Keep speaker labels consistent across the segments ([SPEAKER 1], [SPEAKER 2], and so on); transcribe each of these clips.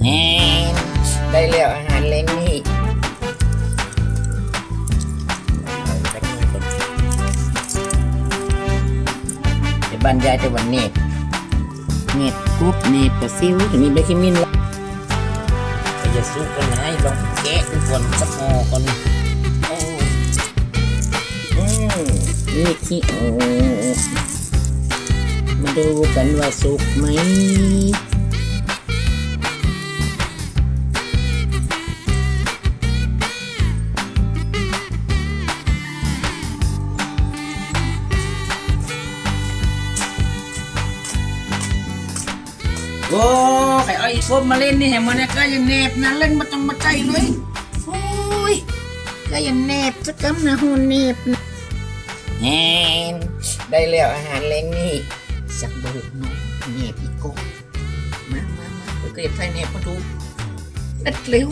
[SPEAKER 1] แหมได้แล้วอาหารเล้งนี่เอาสักหน่อยก่อนเดี๋ยวบรรยายแต่วันเน็ตเน็ตกรุ๊ปเน็ตปลาซิวถึงมีเบคิมินแล้วก็จะสู้กันนะลองแกะดูก่อนสักหอก่อนโอ้อืมนี่ขี้โอ้มาดูกันว่าสุกไหม มาเล่นนี่เห็นมันก็ยังเนบนะเล่นมาต้องมาใจเลยโอ้ยก็ยังเนบสักคำนะหูเนบนะแฮนได้แล้วอาหารเล้งนี่สักเบิกน้องเนบอีกก็มามามาไปเก็บไทยเนบมาดูนัดเร็ว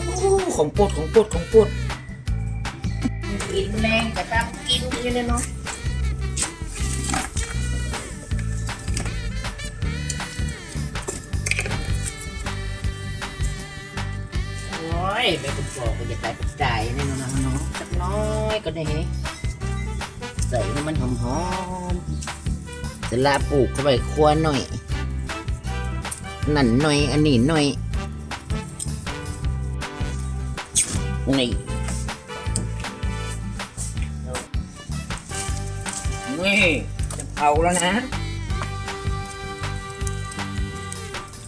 [SPEAKER 1] ของโปรดของโปรดของโปรดกินแรงแต่ตามกินอยู่เนี่ยเนาะ อ้ยไปกุบอกก็จะได้ปัจจัยนี่น้องน้องสักน้อยก็ได้ใส่ให้มันหอมหอมๆจะลาปลูกเข้าไปครัวหน่อย นั่นหน่อย อันนี้หน่อยนี่นี่จะเผาแล้วนะ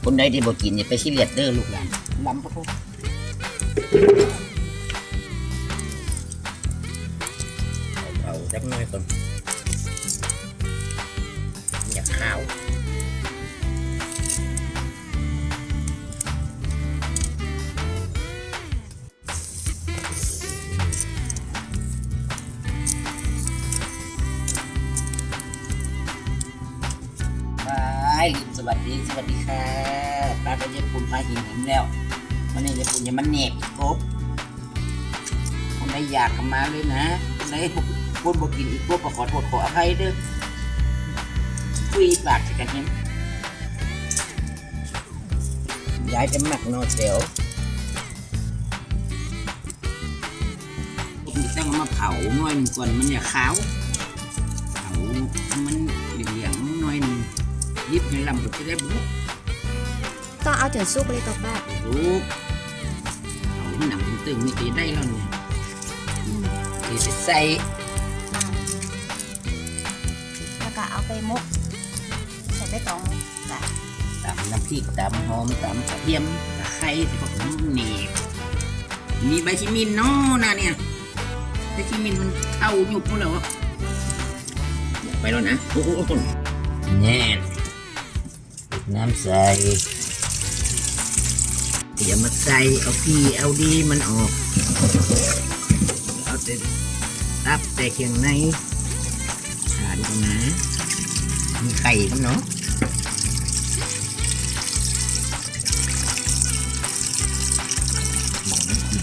[SPEAKER 1] คนใดที่บอกกินอย่าไปขี้เลียดเด้อลูกหลานลำพะพุ เอาสักหน่อยก่อนอยากข้าวบายสวัสดี สวัสดีค่ะป้าก็จะปุ่นพาหินหินแล้ว วันนี้จะปุ่นอย่ามันเหน็บครบคนใดอยากกลับมาเลยนะคนใดพูดบอกกินอีกพวกก็ขอโทษขออภัยเด้อคุยปากกันเห็นย้ายจะหมักโนเซลผมจะต้องเอามาเผาหน่อยหนึ่งก่อนมันอย่าขาวเผาให้มันเหลืองๆหน่อยหนึงยิบในลำก็จะได้บุก
[SPEAKER 2] ต้องเอาจนสุกเลยต่อป้า
[SPEAKER 1] บุกเผาหนัง ตึงๆนี่ก็จะได้แล้วเนี่ย
[SPEAKER 2] อืม
[SPEAKER 1] เดี๋ยวจะใส่
[SPEAKER 2] แล้วก็เอาไปมกใส่ใบตองจ้ะ
[SPEAKER 1] ตำน้ำพริกตำหอมตำกระเทียมตะไคร้ที่ผมนีบมีใบชิมินเนาะนะเนี่ยใบชิมินมันเข้าหยุบหมดแล้วะไปแล้วนะโอ้โหแน่นน้ำใส่ อย่ามาใส่เอาพี่เอาดีมันออก เอาแต่ตับแต่เครื่งในทานกันนะ มีไข่กันเนาะ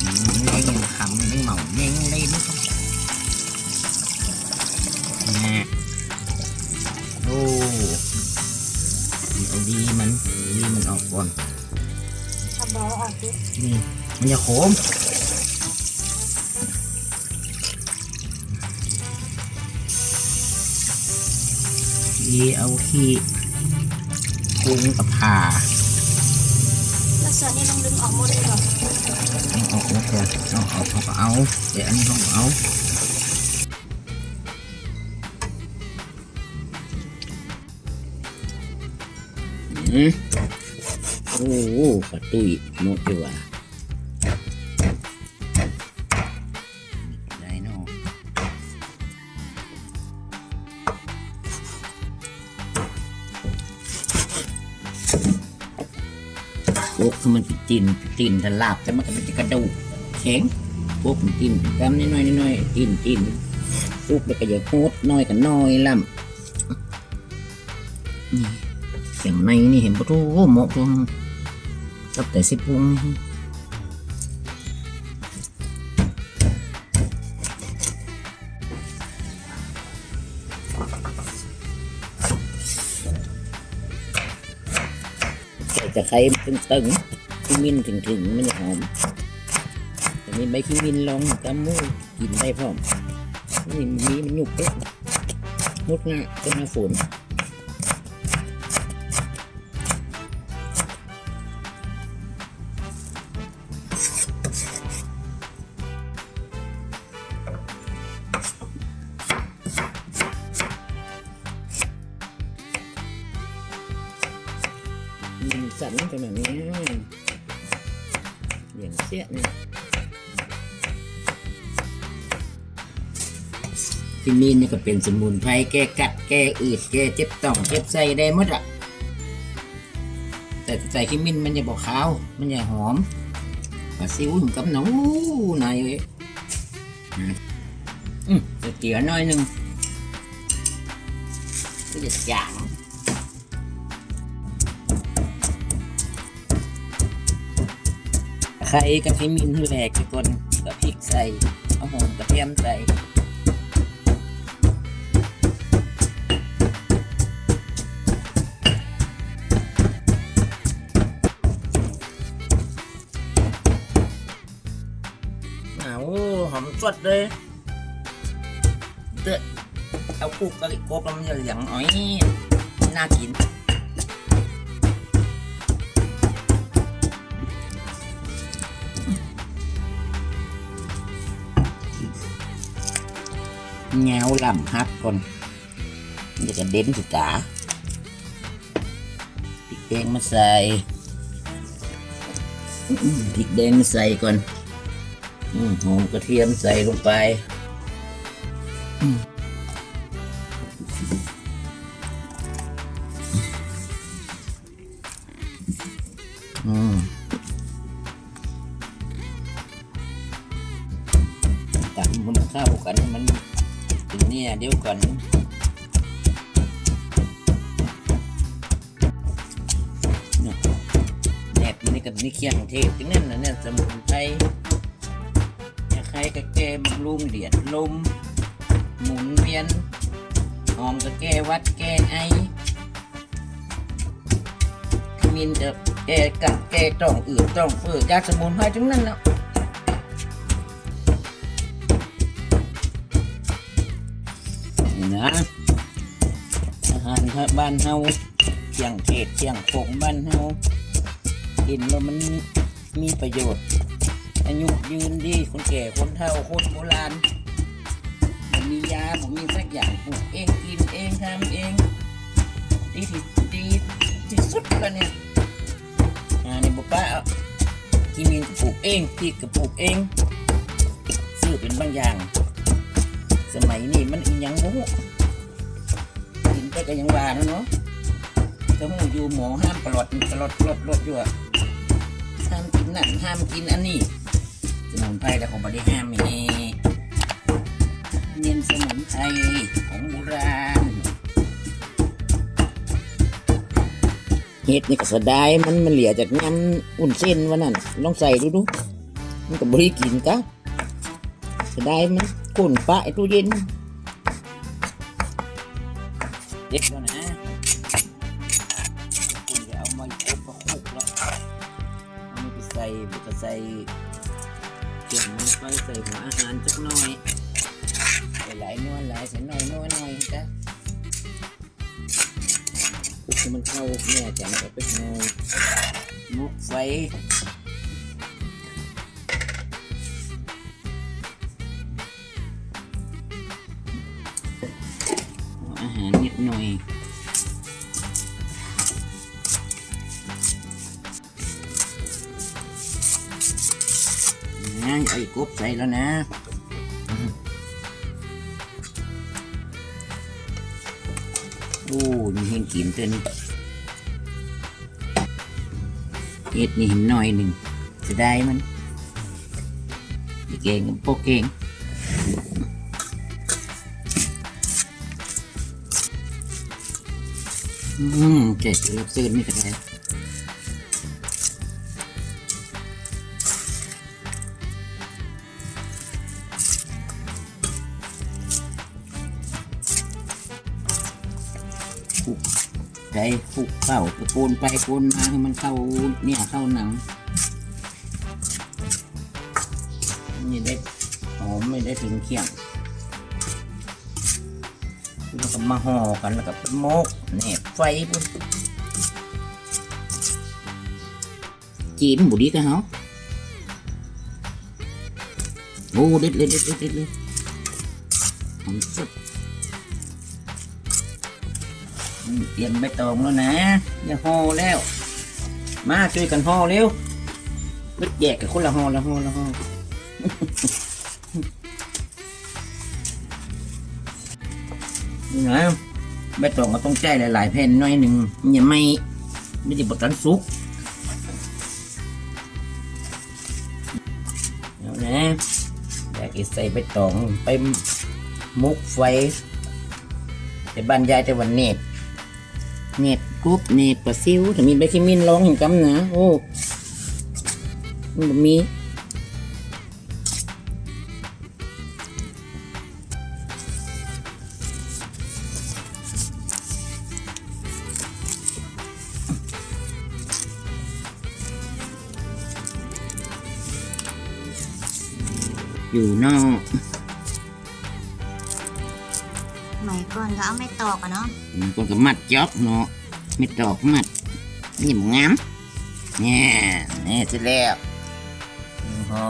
[SPEAKER 1] mỏng mấy cái khẩm mấy mỏng nhanh lên nè ô เอาดีมันดีมันออกก่อน
[SPEAKER 2] ทำบอออกดิ
[SPEAKER 1] นี่มันจะขมดีเอาขี้คุ้งกับผ่า
[SPEAKER 2] แล้วส่วนนี้ต้องดึงออกหมดเลยเหรอ
[SPEAKER 1] เอาออกแล้วก่อนเอาออกเขาก็เอาแต่อันนี้เขาก็เอาอืม โอ้โหปลาตุ้ยนกดีกว่าได้นอะโอ้คือมันเป็นตินตินทะลาบแต่มันก็เป็นกระดูกแข็งพวกมันตินกำน้อยๆน้อยๆตินตินลูกแล้วก็อย่าโคตรน้อยกันน้อยล่ำนี่เสียงในนี่เห็นปะทูเหมาะตรง กับแต่สิบวงนี่ใส่ตะไครตึงๆขี้มินถึงถึงๆมันจะหอมแต่นี่ใบขี้มินลองกำมูกินได้พร้อมนี่มีมันหยุกเป๊ะมุดหน้าต้นหน้าฝน มันสั่นขนาดนี้อย่างเสี้ยเนี่ยที่มีนี่ก็เป็นสมุนไพรแก้กัดแก้อืดแก้เจ็บต่องเจ็บไส้ได้หมดอะแต่ใส่ขี้มินมันจะบอกขาว มันจะหอมปลาซิวถึงกับหนูนายเอ้ยอืมเตี๋ยวน้อยหนึ่งก็จะจาง ไข่กับขี้มินที่แหลกกี่คนกับพริกใส่เอาหอมกระเทียมใส่อ้าวหอมสดเลยเด้อเอาคลุกกะหรี่กบแล้วมันจะเหลืองอ๋อยน่ากิน เงาลำฮักก่อนมันจะกระเด้นสุดตาพริกแดงมาใส่พริกแดงมาใส่ก่อนอหอมกระเทียมใส่ลงไป อืม กับนี่เคียงเทศที่นั่นนะเนี่ยสมุนไพรใครก็แก้บำรุงเดียดลม หมุนเวียนหอมก็แก้วัดแก้ไอขมิ้นจะแก้กัดแก้ต้องอืดต้องเฟื่อยาสมุนไพรทั้งนั้นเนาะนี่นะอาหารบ้านเฮาเชียงเทศเชียงโขงบ้านเฮา กินแล้วมันมีประโยชน์ อายุยืนดีคนแก่คนเฒ่าคนโบราณบ่มียาผมมีสักอย่างปลูกเองกินเองทำเอง ดีที่ดีที่สุดแล้วเนี่ยอ่านี่บอกป้ากินเองก็ปลูกเองพริกก็ปลูกเองซื้อเป็นบางอย่าง สมัยนี้มันอีหยังงูกินไปก็ยังว่านะเนาะก็หมูอยู่หมอห้ามปลอดปลอดปลอดปลอดอยู่อะ ห้ามกินนั่นห้ามกินอันนี้สมุนไพรแต่ของบริห้ามมีเนียนสมุนไพรของโบราณเฮ็ดนี่ก็สดายมันมันเหลือจากน้ำอุ่นเส้นวันนั้นลองใส่ดูดูมันก็บริกินกะจะได้มันกุ่นปะไอ้ตู้เย็นเด็กแล้วนะ มันไปใส่มันก็ใส่เก็บมันไปใส่หัวอาหารจักหน่อยหลายนวลหลายใส่หน้อยน้อยน้อยจ้ะคุกมันเข้าเนี่ยจะมันก็ไปเอามุกไฟอาหารนิดหน่อย นะไอ้กบใส่แล้วนะโอ้มีเห็นกินเต้นเห็ดนี่เห็นหน่อยหนึ่งจะได้มันเก่งกับพวกเก่งอืมเจ็ดรับซื้อนี่ก็ได้ ปลุกเข่าตะโกนไปโกนมาให้มันเข้าเนี่ยเข้าหนัง นี่ได้หอมไม่ได้ถึงเคี่ยงแล้วก็มาห่อกันแล้วก็เป็นมกแหนบไฟปุ๊บจีมบุรีกันเหรอโอ้เด็ดเลยเด็ดเล็ดเด็ดเลยหอมสุด เตรียมใบตองแล้วนะอย่าห่อแล้ว มาช่วยกันห่อเร็วมึดแยกกับคนละห่อละห่อละห่อนี่นะใบตองก็ต้องใจหลาย ๆ แผ่นหน้อยหนึ่งมันอย่าไม่ไม่ได้บดกันสุกเอานะอยากใส่ใบตองไปมุกไฟแต่บรรยายแต่วันเน็บ เน็บกรุ๊บเน็บปลาซิวถ้ามีใบขมิ้นร้องเห็นกำนะโอ้มันมีอยู่นอก
[SPEAKER 2] ก่อนก็เอาไม่ตอกอะเนาะ
[SPEAKER 1] มันก็มัดจอกเนาะไม่ตอกมัดนี่มงามเนี่ยนี่เสร็จแล้วพอ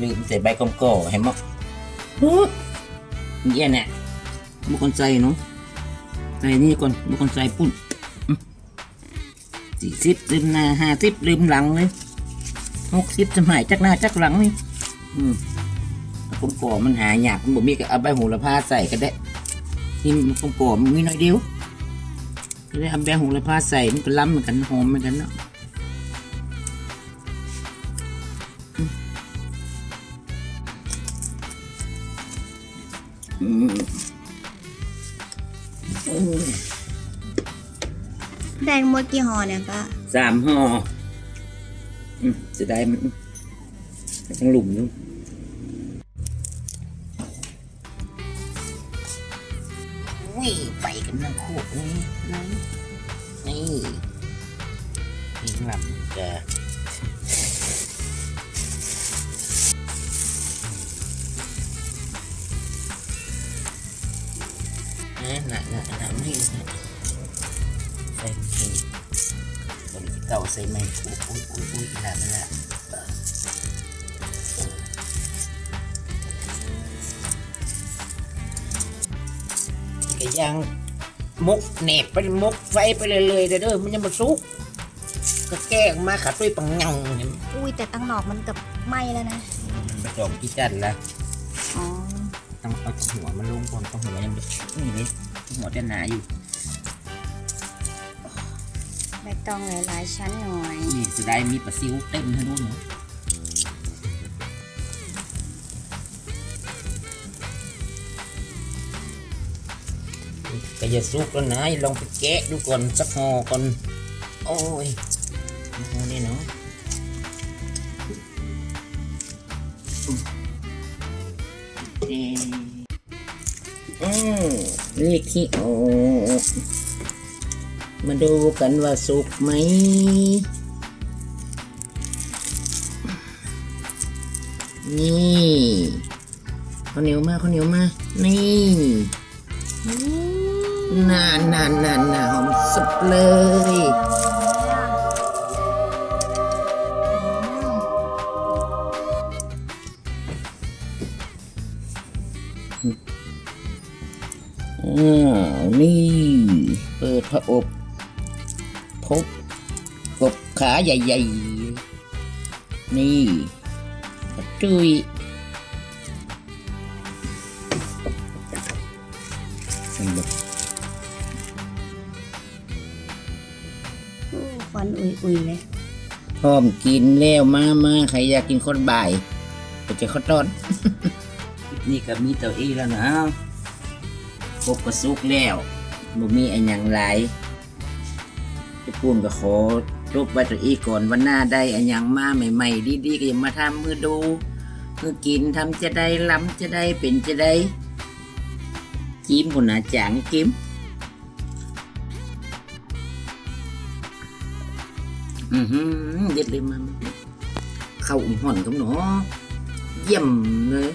[SPEAKER 1] ลืมใส่ใบกอมโก้ให้มั้งฮู้เยี่ยเนี่ยบุคคลใส่เนาะใส่นี่ก่อนบุคคลใส่ปุ่นสี่สิบลืมหน้าห้าสิบลืมหลังเลยหกสิบสมัยจักหน้าจักหลังนี่อืม กอมโก้มันหายากมันบ่มีก็เอาใบโหูละพาใส่ก็ได้ที่มันกลมๆมีหน่อยเดียวจะได้ทำแบงของเลยผ้าใส่มันก็ล้ำเหมือนกันหอมเหมือนกันเนาะอืมโอ้ย
[SPEAKER 2] ได้ทั้งหมดกี่ห่อเนี่ยก็
[SPEAKER 1] สามห่ออืมจะได้มันทั้งหลุมอยู่ นี่นี่หลับจะนะนะนะนะไม่นะใส่ทีบริเก่าใส่ไม่อุ้ยอุ้ยอุ้ยละละก็ยัง มุกเนบไปมุกไฟไปเลยเลยๆเด้อเด้อมันยังมาสุก ก็แก้ออกมาขัดด้วยปังเงาเนี่ย
[SPEAKER 2] อุ้ยแต่ตั้งหนอกมันกับไหมแล้วนะ
[SPEAKER 1] มันไปจอมกี่จันละ
[SPEAKER 2] อ๋อ
[SPEAKER 1] ต้องเอาหัวมันลงก่อนต้องหัวยังนี่นี่หัวจะหนาอยู่
[SPEAKER 2] ใบตองหลายๆชั้นหน่อย
[SPEAKER 1] นี่จะได้มีปลาซิวเต็มให้ดูเนาะก็อย่าสุกแล้วนะลองไปแกะดูก่อนสักห่อก่อน โอ้ยห่อนี่เนาะอืมนี่ขี้โอมาดูกันว่าสุกไหมนี่ข้าวเหนียวมาข้าวเหนียวมา นี่ นานนานนานนาหอมสุดเลยอ้าวนี่ เปิดพระอบพบกบขาใหญ่ๆ นี่จุยสำหรับ
[SPEAKER 2] อวันอุ่ยๆเลย
[SPEAKER 1] พร้อมกินแล้วมามาใครอยากกินคนบ่ายก็จะข้าวต้อนนี่ก็มีเต้าอี้แล้วนะพบกระซุกแล้วบ่มีอันยังหลายจะพูนก็ขอจบไว้ตัวอีก่อนวันหน้าได้อันยังมาใหม่ๆดีๆก็ย่ามาทำมือดูมือกินทำจะได้ล้ำจะได้เป็นจะได้จิ้มคนหนาจางจิ้ม อือหือเด็ดเลยมัน เข้าอุ่นห่อนกับหนอ เยี่ยมเลย